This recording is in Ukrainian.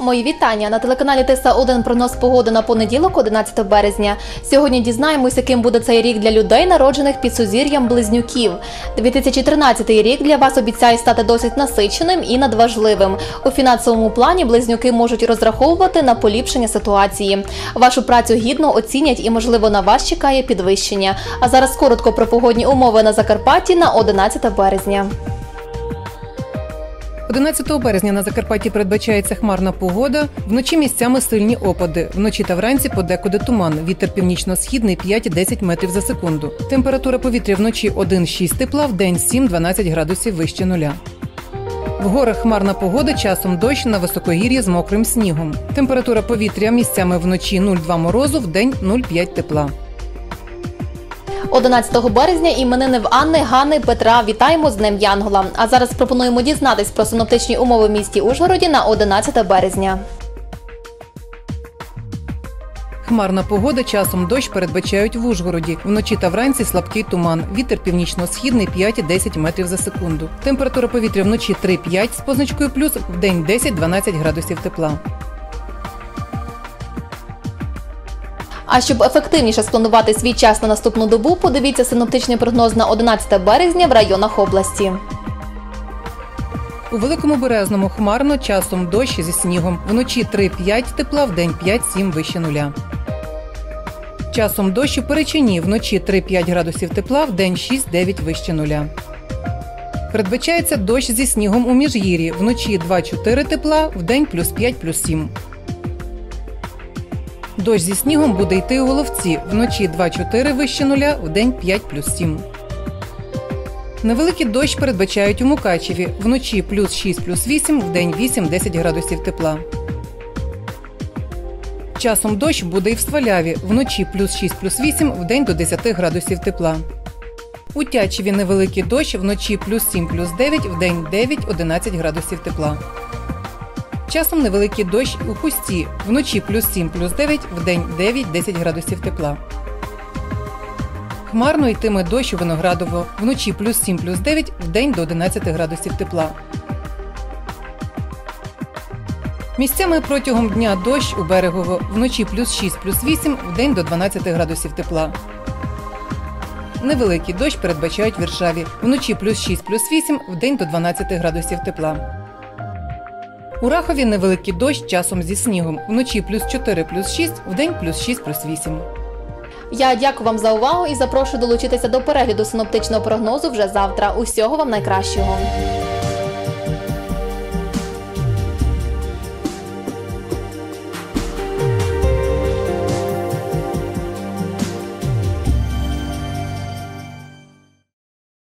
Мої вітання на телеканалі Тиса 1 прогноз погоди на понеділок, 11 березня. Сьогодні дізнаємось, яким буде цей рік для людей, народжених під сузір'ям близнюків. 2013 рік для вас обіцяє стати досить насиченим і надважливим. У фінансовому плані близнюки можуть розраховувати на поліпшення ситуації. Вашу працю гідно оцінять і, можливо, на вас чекає підвищення. А зараз коротко про погодні умови на Закарпатті на 11 березня. 11 березня на Закарпатті передбачається хмарна погода. Вночі місцями сильні опади. Вночі та вранці подекуди туман. Вітер північно-східний 5-10 метрів за секунду. Температура повітря вночі 1-6 тепла, в день 7-12 градусів вище нуля. В горах хмарна погода, часом дощ на високогір'ї з мокрим снігом. Температура повітря місцями вночі 0,2 морозу, в день 0,5 тепла. 11 березня іменини в Анни, Ганни, Петра. Вітаємо з Днем Янгола. А зараз пропонуємо дізнатись про синоптичні умови в місті Ужгороді на 11 березня. Хмарна погода, часом дощ передбачають в Ужгороді. Вночі та вранці слабкий туман. Вітер північно-східний 5-10 метрів за секунду. Температура повітря вночі 3-5 з позначкою плюс, в день 10-12 градусів тепла. А щоб ефективніше спланувати свій час на наступну добу, подивіться синоптичний прогноз на 11 березня в районах області. У великому березному хмарно, часом дощ зі снігом. Вночі 3-5 тепла, в день 5-7 вище нуля. Часом дощ у Перечині. Вночі 3-5 градусів тепла, в день 6-9 вище нуля. Передбачається дощ зі снігом у Міжгір'ї. Вночі 2-4 тепла, в день плюс 5 плюс 7. Дощ зі снігом буде йти у Головці. Вночі 2-4 вище нуля, в день 5 плюс 7. Невеликий дощ передбачають у Мукачеві. Вночі плюс 6 плюс 8, в день 8-10 градусів тепла. Часом дощ буде і в Сваляві. Вночі плюс 6 плюс 8, в день до 10 градусів тепла. У Тячеві невеликий дощ, вночі плюс 7 плюс 9, в день 9-11 градусів тепла. Часом невеликий дощ у Хусті. Вночі плюс 7 плюс 9, в день 9-10 градусів тепла. Хмарно йтиме дощ у Виноградово. Вночі плюс 7 плюс 9, в день до 11 градусів тепла. Місцями протягом дня дощ у Берегово. Вночі плюс 6 плюс 8, в день до 12 градусів тепла. Невеликий дощ передбачають в Віршаві. Вночі плюс 6 плюс 8, в день до 12 градусів тепла. У Рахові невеликий дощ часом зі снігом. Вночі плюс 4 плюс 6, в день плюс 6 плюс 8. Я дякую вам за увагу і запрошую долучитися до перегляду синоптичного прогнозу вже завтра. Усього вам найкращого.